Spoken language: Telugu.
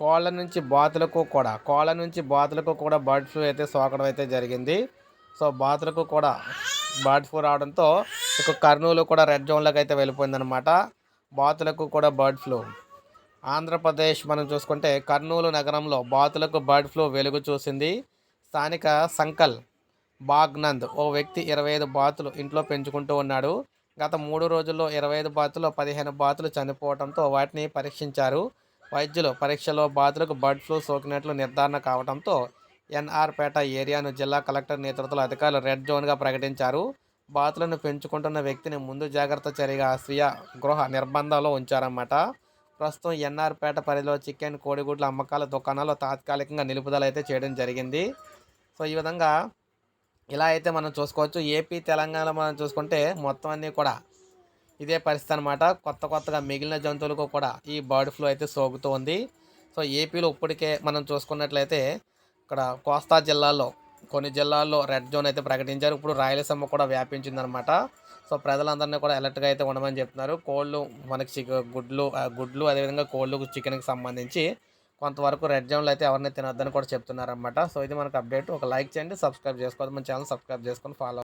కోళ్ళ నుంచి బాతులకు కూడా కోళ్ళ నుంచి బాతులకు కూడా బర్డ్ ఫ్లూ అయితే సోకడం అయితే జరిగింది. సో బాతులకు కూడా బర్డ్ ఫ్లూ రావడంతో ఇక కర్నూలు కూడా రెడ్ జోన్లోకి అయితే వెళ్ళిపోయిందనమాట బాతులకు కూడా బర్డ్ ఫ్లూ. ఆంధ్రప్రదేశ్ మనం చూసుకుంటే కర్నూలు నగరంలో బాతులకు బర్డ్ ఫ్లూ వెలుగు చూసింది. స్థానిక సంకల్ బాగ్నంద్ ఓ వ్యక్తి ఇరవై ఐదు బాతులు ఇంట్లో పెంచుకుంటూ ఉన్నాడు. గత మూడు రోజుల్లో ఇరవై ఐదు బాతులు పదిహేను బాతులు చనిపోవడంతో వాటిని పరీక్షించారు. వైద్యులు పరీక్షలో బాతులకు బర్డ్ ఫ్లూ సోకినట్లు నిర్ధారణ కావడంతో ఎన్ఆర్పేట ఏరియాను జిల్లా కలెక్టర్ నేతృత్వంలో అధికారులు రెడ్ జోన్గా ప్రకటించారు. బాతులను పెంచుకుంటున్న వ్యక్తిని ముందు జాగ్రత్త చర్యగా స్వీయ గృహ నిర్బంధంలో ఉంచారన్నమాట. ప్రస్తుతం ఎన్ఆర్పేట పరిధిలో చికెన్ కోడిగుడ్ల అమ్మకాల దుకాణాల్లో తాత్కాలికంగా నిలుపుదల అయితే చేయడం జరిగింది. సో ఈ విధంగా ఇలా అయితే మనం చూసుకోవచ్చు. ఏపీ తెలంగాణలో మనం చూసుకుంటే మొత్తం అన్నీ కూడా ఇదే పరిస్థితి అనమాట కొత్త కొత్తగా మిగిలిన జంతువులకు కూడా ఈ బర్డ్ ఫ్లూ అయితే సోకుతూ ఉంది. సో ఏపీలో ఇప్పటికే మనం చూసుకున్నట్లయితే ఇక్కడ కోస్తా జిల్లాల్లో కొన్ని జిల్లాల్లో రెడ్ జోన్ అయితే ప్రకటించారు. ఇప్పుడు రాయలసీమ కూడా వ్యాపించిందనమాట సో ప్రజలందరినీ కూడా అలర్ట్గా అయితే ఉండమని చెప్తున్నారు. కోళ్ళు మనకి చిక గుడ్లు గుడ్లు అదేవిధంగా కోళ్ళు చికెన్కి సంబంధించి కొంతవరకు రెడ్ జోన్లో అయితే ఎవరిని తినొద్దని కూడా చెప్తున్నారన్నమాట. సో ఇది మనకు అప్డేట్. ఒక లైక్ చేయండి సబ్స్క్రైబ్ చేసుకోవద్దు. మన ఛానల్ సబ్స్క్రైబ్ చేసుకొని ఫాలో